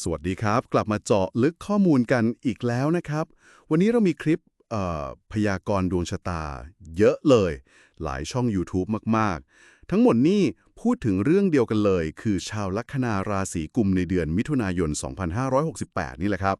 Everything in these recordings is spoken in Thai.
สวัสดีครับ กลับมาเจาะลึกข้อมูลกันอีกแล้วนะครับ วันนี้เรามีคลิปเอ่อพยากรณ์ดวงชะตา เยอะเลย หลายช่อง YouTube มาก ๆ ทั้งหมดนี่พูดถึงเรื่องเดียวกันเลย คือชาวลัคนาราศีกุมในเดือนมิถุนายน 2568 นี่แหละครับ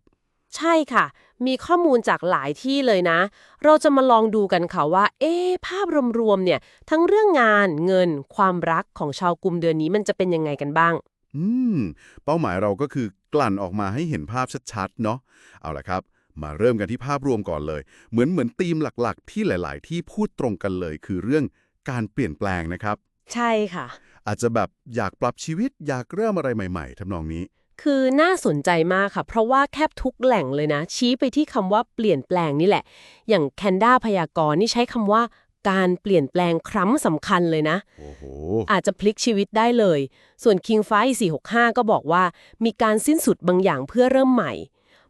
ใช่ค่ะ มีข้อมูลจากหลายที่เลยนะ เราจะมาลองดูกันค่ะว่า เอ๊ภาพรวมๆเนี่ย ทั้งเรื่องงานเงิน ความรักของชาวกลุ่มเดือนนี้มันจะเป็นยังไงกันบ้าง อืม เป้าหมายเราก็คือกลั่นออกมาให้เห็นภาพชัดๆ เนาะเอาละครับ มาเริ่มกันที่ภาพรวมก่อนเลย เหมือนเหมือนธีมหลักๆ ที่หลาย ๆ ที่พูดตรงกันเลย คือเรื่องการเปลี่ยนแปลงนะครับ ใช่ค่ะ อาจจะแบบอยากปรับชีวิตอยากเริ่มอะไรใหม่ๆทำนองนี้คือน่าสนใจมากค่ะ เพราะว่าแคบทุกแหล่งเลยนะ ชี้ไปที่คำว่าเปลี่ยนแปลงนี่แหละ อย่างแคนด้าพยากรณ์นี่ใช้คำว่า การเปลี่ยนแปลงครั้งสำคัญเลยนะโอ้โหอาจจะพลิกชีวิตได้เลย ส่วน King ไฟ465 ก็บอกว่ามีการสิ้นสุดบางอย่างเพื่อเริ่มใหม่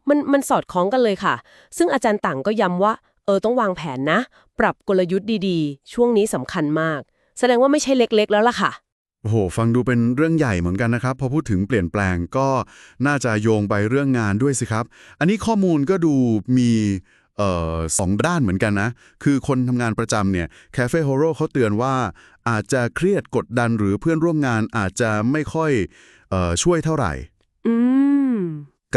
มันมันสอดคล้องกันเลยค่ะ ซึ่งอาจารย์ต่างก็ย้ำว่า เออต้องวางแผนนะ ปรับกลยุทธ์ดีๆ ช่วงนี้สำคัญมาก แสดงว่าไม่ใช่เล็กๆ แล้วล่ะค่ะโอ้โห ฟังดูเป็นเรื่องใหญ่เหมือนกันนะครับ พอพูดถึงเปลี่ยนแปลงก็น่าจะโยงไปเรื่องงานด้วยสิครับ อันนี้ข้อมูลก็ดูมีเอ่อ สองด้านเหมือนกันนะ คือคนทำงานประจำเนี่ย Cafe Horo เขาเตือนว่า อาจจะเครียดกดดันหรือเพื่อนร่วมงานอาจจะไม่ค่อยเอ่อช่วยเท่าไหร่อืม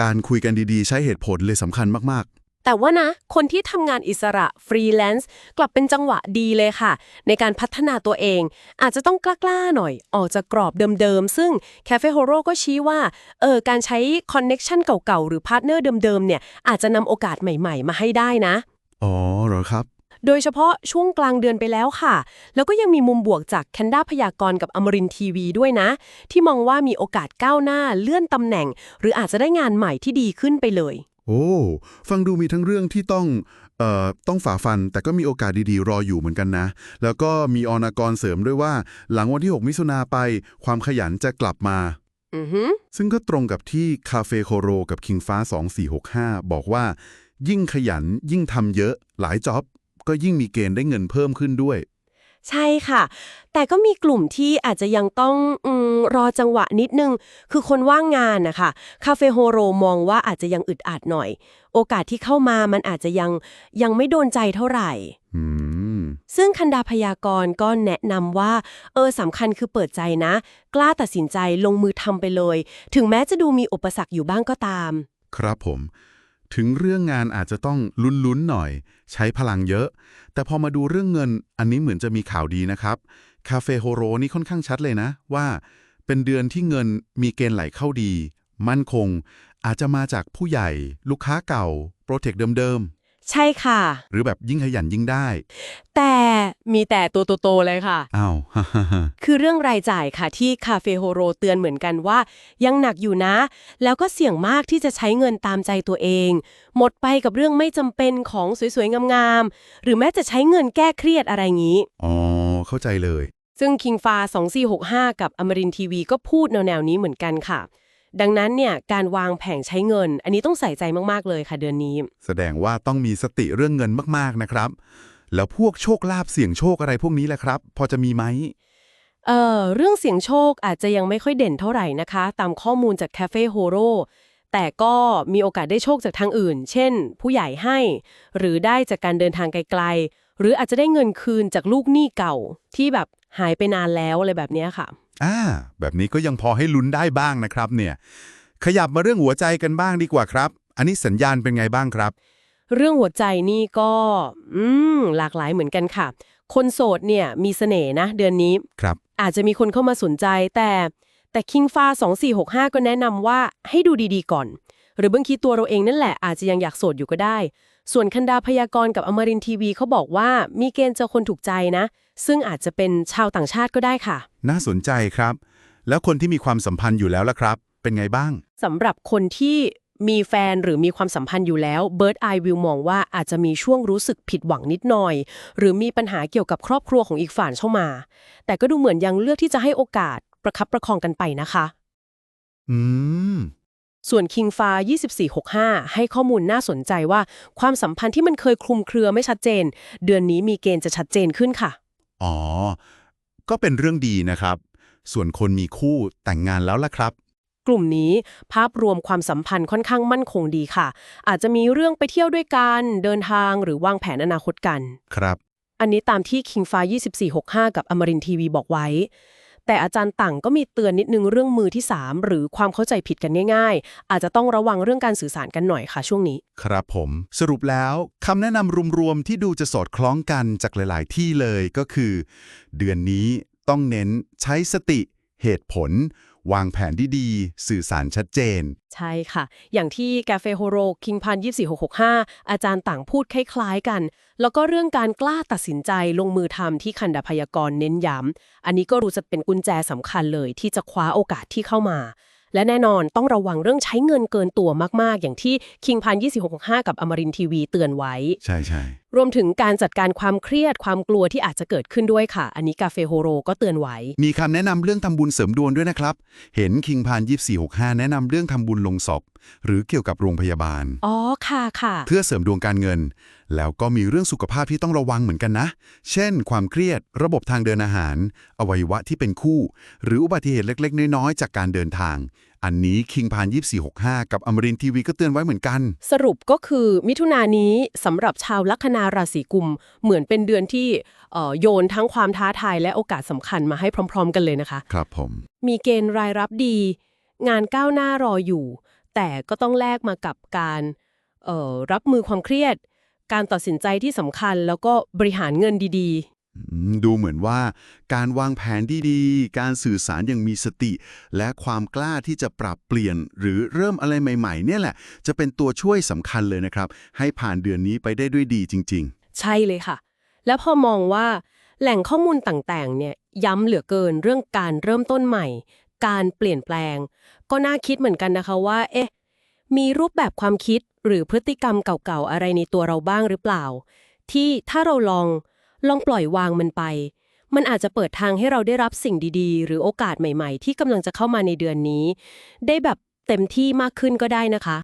การคุยกันดีๆ ใช้เหตุผลเลยสำคัญมาก แต่ว่านะ คนที่ทำงานอิสระฟรีแลนซ์กลับเป็นจังหวะดีเลยค่ะ ในการพัฒนาตัวเอง อาจจะต้องกล้าๆหน่อย ออกจากกรอบเดิมๆ ซึ่ง Cafe Horo ก็ชี้ว่าเออการใช้คอนเน็ชันเก่าๆ หรือพาร์ทเนอร์เดิมๆเนี่ยอาจจะนำโอกาสใหม่ๆ มาให้ได้นะๆอ๋อเหรอครับโดยเฉพาะช่วงกลางเดือนไปแล้วค่ะ แล้วก็ยังมีมุมบวกจากแคนด้าพยากรณ์กับอมรินทีวีด้วยนะ ที่มองว่ามีโอกาสก้าวหน้าเลื่อนตำแหน่ง หรืออาจจะได้งานใหม่ที่ดีขึ้นไปเลย โอ้ ฟังดูมีทั้งเรื่องที่ต้องเอ่อต้องฝ่าฟัน แต่ก็มีโอกาสดีๆ รออยู่เหมือนกันนะ แล้วก็มีออนากรเสริมด้วยว่า หลังวันที่ 6 มิถุนาไป ความขยันจะกลับมาอือหือซึ่งก็ตรงกับที่คาเฟ่โคโรกับคิงฟ้า 2465 บอกว่า ยิ่งขยันยิ่งทำเยอะหลายจ็อบ ก็ยิ่งมีเกณฑ์ได้เงินเพิ่มขึ้นด้วย ใช่ค่ะ แต่ก็มีกลุ่มที่อาจจะยังต้องอมรอจังหวะนิดนึง คือคนว่างงานนะคะคาเฟ่โฮโรมองว่าอาจจะยังอึดอัดหน่อย โอกาสที่เข้ามามันอาจจะยังยังไม่โดนใจเท่าไหร่อืมซึ่งคันดาพยากรณ์ก็แนะนำว่า เออสำคัญคือเปิดใจนะ กล้าตัดสินใจลงมือทำไปเลย ถึงแม้จะดูมีอุปสรรคอยู่บ้างก็ตาม ครับผม ถึงเรื่องงานอาจจะต้องลุ้นๆหน่อย ใช้พลังเยอะ แต่พอมาดูเรื่องเงิน อันนี้เหมือนจะมีข่าวดีนะครับคาเฟ่โฮโรนี่ค่อนข้างชัดเลยนะ ว่าเป็นเดือนที่เงินมีเกณฑ์ไหลเข้าดี มั่นคง อาจจะมาจากผู้ใหญ่ ลูกค้าเก่า โปรเทคเดิม ใช่ค่ะๆหรือแบบยิ่งขยันยิ่งได้ แต่มีแต่ตัวโตๆเลยค่ะ อ้าว คือเรื่องรายจ่ายค่ะที่คาเฟ่โฮโรเตือนเหมือนกันว่า ยังหนักอยู่นะ แล้วก็เสี่ยงมากที่จะใช้เงินตามใจตัวเอง หมดไปกับเรื่องไม่จำเป็นของสวยๆ งามๆ หรือแม้จะใช้เงินแก้เครียดอะไรงี้ อ๋อ เข้าใจเลย ซึ่งคิงฟา2465 กับอมรินทีวีก็พูดแนวๆนี้เหมือนกันค่ะ ดังนั้นเนี่ยการวางแผงใช้เงิน อันนี้ต้องใส่ใจมากๆเลยค่ะเดือนนี้ แสดงว่าต้องมีสติเรื่องเงินมากๆนะครับ แล้วพวกโชคลาภเสี่ยงโชคอะไรพวกนี้แหละครับ พอจะมีไหมเอ่อเรื่องเสียงโชคอาจจะยังไม่ค่อยเด่นเท่าไหร่นะคะ ตามข้อมูลจาก Cafe Horo แต่ก็มีโอกาสได้โชคจากทางอื่น เช่น ผู้ใหญ่ให้ หรือได้จากการเดินทางไกลๆ หรืออาจจะได้เงินคืนจากลูกหนี้เก่าที่แบบหายไปนานแล้วอะไรแบบเนี้ยค่ะอ่าแบบนี้ก็ยังพอให้ลุ้นได้บ้างนะครับเนี่ย ขยับมาเรื่องหัวใจกันบ้างดีกว่าครับ อันนี้สัญญาณเป็นไงบ้างครับ เรื่องหัวใจนี่ก็อืมหลากหลายเหมือนกันค่ะ คนโสดเนี่ยมีเสน่ห์นะ เดือนนี้ครับ อาจจะมีคนเข้ามาสนใจแต่แต่คิงฟ้า2465 ก็แนะนำว่าให้ดูดีๆก่อน หรือบางทีตัวเราเองนั่นแหละอาจจะยังอยากโสดอยู่ก็ได้ ส่วนคันดาพยากรณ์กับอมรินทร์ทีวีเขาบอกว่ามีเกณฑ์เจอคนถูกใจนะ ซึ่งอาจจะเป็นชาวต่างชาติก็ได้ค่ะ น่าสนใจครับ แล้วคนที่มีความสัมพันธ์อยู่แล้วล่ะครับ เป็นไงบ้างสำหรับคนที่มีแฟนหรือมีความสัมพันธ์อยู่แล้ว Bird Eye View มองว่าอาจจะมีช่วงรู้สึกผิดหวังนิดหน่อย หรือมีปัญหาเกี่ยวกับครอบครัวของอีกฝ่ายเข้ามา แต่ก็ดูเหมือนยังเลือกที่จะให้โอกาสประคับประคองกันไปนะคะ อืม ส่วน King f a 2465 ให้ข้อมูลน่าสนใจว่า ความสัมพันธ์ที่มันเคยคลุมเครือไม่ชัดเจน เดือนนี้มีเกณฑ์จะชัดเจนขึ้นค่ะ อ๋อ ก็เป็นเรื่องดีนะครับ ส่วนคนมีคู่แต่งงานแล้วล่ะครับกลุ่มนี้ภาพรวมความสัมพันธ์ค่อนข้างมั่นคงดีค่ะ อาจจะมีเรื่องไปเที่ยวด้วยกัน เดินทางหรือวางแผนอนาคตกัน ครับ อันนี้ตามที่ King f a 2465 กับอมรินทีวีบอกไว้ แต่อาจารย์ต่างก็มีเตือนนิดนึงเรื่องมือที่ 3 หรือความเข้าใจผิดกันง่าย ๆ อาจจะต้องระวังเรื่องการสื่อสารกันหน่อยค่ะช่วงนี้ ครับผม สรุปแล้วคำแนะนำรวมๆที่ดูจะสอดคล้องกันจากหลาย ๆ ที่เลยก็คือ เดือนนี้ต้องเน้นใช้สติ เหตุผล วางแผนดีๆ สื่อสารชัดเจน ใช่ค่ะ อย่างที่กาเฟโฮโรคิงพัน24665อาจารย์ต่างพูดคล้ายๆกัน แล้วก็เรื่องการกล้าตัดสินใจลงมือทำที่คันดาพยากรณ์เน้นย้ำ อันนี้ก็รู้จะเป็นกุญแจสำคัญเลยที่จะคว้าโอกาสที่เข้ามา และแน่นอนต้องระวังเรื่องใช้เงินเกินตัวมากๆ อย่างที่คิงพัน2465กับอมรินทีวีเตือนไว้ ใช่ใช่ รวมถึงการจัดการความเครียดความกลัวที่อาจจะเกิดขึ้นด้วยค่ะ อันนี้กาเฟโฮโรก็เตือนไว้ มีคำแนะนำเรื่องทำบุญเสริมดวงด้วยนะครับ เห็นคิงพาน2465แนะนำเรื่องทำบุญลงศพหรือเกี่ยวกับโรงพยาบาล อ๋อ ค่ะค่ะ เพื่อเสริมดวงการเงิน แล้วก็มีเรื่องสุขภาพที่ต้องระวังเหมือนกันนะ เช่น ความเครียด ระบบทางเดินอาหาร อวัยวะที่เป็นคู่ หรืออุบัติเหตุเล็ก ๆ น้อย ๆ จากการเดินทางอันนี้คิงพาน2465กับอมรินทีวีก็เตือนไว้เหมือนกัน สรุปก็คือมิถุนายนนี้สำหรับชาวลัคนาราศีกุม เหมือนเป็นเดือนที่เอ่อโยนทั้งความท้าทายและโอกาสสำคัญมาให้พร้อม ๆ กันเลยนะคะ ครับผม มีเกณฑ์รายรับดี งานก้าวหน้ารออยู่ แต่ก็ต้องแลกมากับการเอ่อรับมือความเครียด การตัดสินใจที่สำคัญแล้วก็บริหารเงินดีอืม ดูเหมือนว่าการวางแผนดีๆ การสื่อสารอย่างมีสติ และความกล้าที่จะปรับเปลี่ยน หรือเริ่มอะไรใหม่ ๆ เนี่ยแหละ จะเป็นตัวช่วยสำคัญเลยนะครับ ให้ผ่านเดือนนี้ไปได้ด้วยดีจริง ๆ ใช่เลยค่ะ แล้วพอมองว่าแหล่งข้อมูลต่างๆ เนี่ยย้ำเหลือเกินเรื่องการเริ่มต้นใหม่ การเปลี่ยนแปลง ก็น่าคิดเหมือนกันนะคะว่า เอ๊ะ มีรูปแบบความคิดหรือพฤติกรรมเก่าๆ อะไรในตัวเราบ้างหรือเปล่า ที่ถ้าเราลอง ลองปล่อยวางมันไป มันอาจจะเปิดทางให้เราได้รับสิ่งดีๆ หรือโอกาสใหม่ ๆ ที่กำลังจะเข้ามาในเดือนนี้ ได้แบบเต็มที่มากขึ้นก็ได้นะคะ